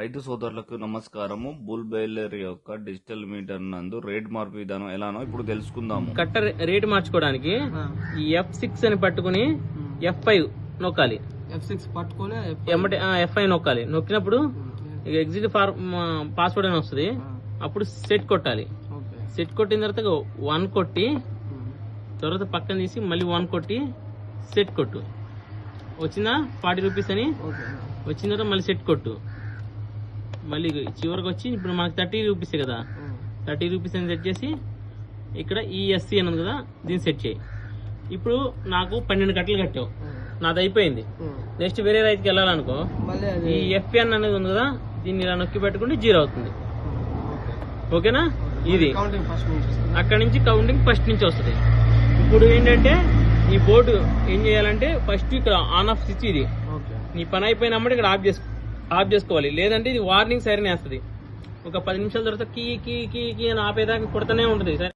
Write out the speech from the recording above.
రైతు సోదరులకు నమస్కారము. బుల్ బెయిలర్ యొక్క డిజిటల్ మీటర్ నందు రేట్ మార్పు విధానం ఎలానో ఇప్పుడు తెలుసుకుందాము. కట్ట రేటు మార్చుకోవడానికి ఈ ఎఫ్ సిక్స్ అని పట్టుకుని ఎఫ్ ఫైవ్ నొక్కాలి. ఎఫ్ సిక్స్ పట్టుకొని ఎమ్మటి ఎఫ్ ఫైవ్ నొక్కాలి. నొక్కినప్పుడు ఎగ్జిట్ ఫార్ పాస్వర్డ్ అని వస్తుంది. అప్పుడు సెట్ కొట్టాలి. ఓకే. సెట్ కొట్టిన తర్వాత వన్ కొట్టి తర్వాత పక్కన తీసి మళ్ళీ వన్ కొట్టి సెట్ కొట్టు. వచ్చిందా? ఫార్టీ రూపీస్ అని? ఓకే. వచ్చిన తర్వాత మళ్ళీ సెట్ కొట్టు. మళ్ళీ చివరికి వచ్చి ఇప్పుడు మనకి థర్టీ రూపీస్ కదా. థర్టీ రూపీస్ అని సెట్ చేసి ఇక్కడ ఈఎస్సి అని ఉంది కదా దీన్ని సెట్ చేయి. ఇప్పుడు నాకు పన్నెండు కట్టలు కట్టావు. నాది అయిపోయింది. నెక్స్ట్ వేరే రైతుకి వెళ్ళాలనుకో ఈ ఎఫ్ఎన్ అనేది ఉంది కదా దీన్ని ఇలా నొక్కి పెట్టుకుంటే జీరో అవుతుంది. ఓకేనా? ఇది. అక్కడ నుంచి కౌంటింగ్ ఫస్ట్ నుంచి వస్తుంది. ఇప్పుడు ఏంటంటే ఈ బోర్డు ఏం చేయాలంటే ఫస్ట్ ఇక్కడ ఆన్ ఆఫ్ స్విచ్ ఇది. నీ పని అయిపోయినప్పుడు ఇక్కడ ఆఫ్ చేసుకో. ఆఫ్ చేసుకోవాలి. లేదంటే ఇది వార్నింగ్ సైరన్ వేస్తుంది. ఒక పది నిమిషాల తర్వాత కీ కీ కీ కీ అని ఆపేదాకా కొడుతూనే ఉంటుంది. సరే?